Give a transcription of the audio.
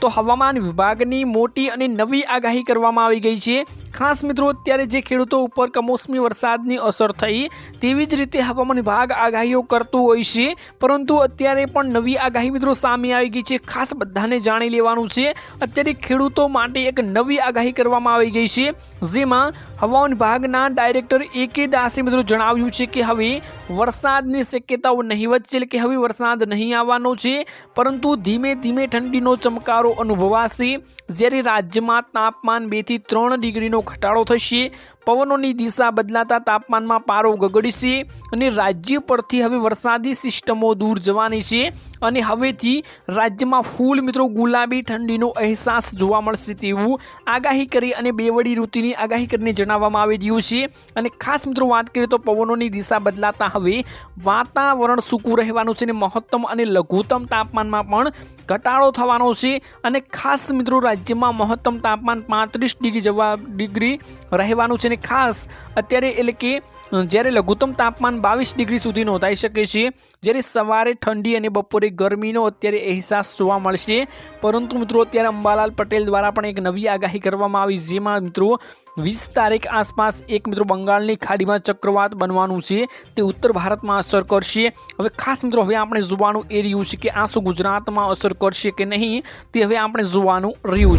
તો હવામાન વિભાગની મોટી અને નવી આગાહી કરવામાં આવી ગઈ છે. ખાસ મિત્રો, અત્યારે જે ખેડૂતો ઉપર કમોસમી વરસાદની અસર થઈ, તેવી જ રીતે હવામાન વિભાગ આગાહીઓ કરતું હોય છે. પરંતુ અત્યારે પણ નવી આગાહી મિત્રો સામે આવી ગઈ છે. ખાસ બધાને જાણી લેવાનું છે. અત્યારે ખેડૂતો માટે એક નવી આગાહી કરવામાં આવી ગઈ છે, જેમાં હવામાન વિભાગના ડાયરેક્ટર એ કે દાસે મિત્રો જણાવ્યું છે કે હવે વરસાદની શક્યતાઓ નહીવત છે કે હવે વરસાદ નહીં આવવાનો છે. પરંતુ ધીમે ધીમે ઠંડીનો ચમકારો અનુભવાશે. જ્યારે રાજ્યમાં તાપમાન બેથી ત્રણ ડિગ્રીનો ઘટાડો થશે. પવનોની દિશા બદલાતા તાપમાનમાં પારો ગગડશે અને રાજ્ય પરથી હવે વરસાદી સિસ્ટમો દૂર જવાની છે. અને હવેથી રાજ્યમાં ફૂલ મિત્રો ગુલાબી ઠંડીનો અહેસાસ જોવા મળશે તેવું આગાહી કરી અને બેવડી ઋતુની આગાહી કરીને જણાવવામાં આવી રહ્યું છે. અને ખાસ મિત્રો વાત કરીએ તો પવનોની દિશા બદલાતા હવે વાતાવરણ સૂકું રહેવાનું છે અને મહત્તમ અને લઘુત્તમ તાપમાનમાં પણ ઘટાડો થવાનો છે. અને ખાસ મિત્રો રાજ્યમાં મહત્તમ તાપમાન પાંત્રીસ ડિગ્રી જવા ડિગ્રી રહેવાનું છે અને ખાસ અત્યારે એટલે કે જ્યારે લઘુત્તમ તાપમાન બાવીસ ડિગ્રી સુધી નોંધાઈ શકે છે, જ્યારે સવારે ઠંડી અને બપોરે ગરમીનો અત્યારે અહેસાસ જોવા મળશે. પરંતુ મિત્રો, અત્યારે અંબાલાલ પટેલ દ્વારા પણ એક નવી આગાહી કરવામાં આવી, જેમાં મિત્રો વીસ તારીખ આસપાસ એક મિત્રો બંગાળની ખાડીમાં ચક્રવાત બનવાનું છે, તે ઉત્તર ભારતમાં અસર કરશે. હવે ખાસ મિત્રો, હવે આપણે જોવાનું એ રહ્યું છે કે આ શું ગુજરાતમાં અસર કરશે કે નહીં, તે હવે આપણે જોવાનું રહ્યું છે.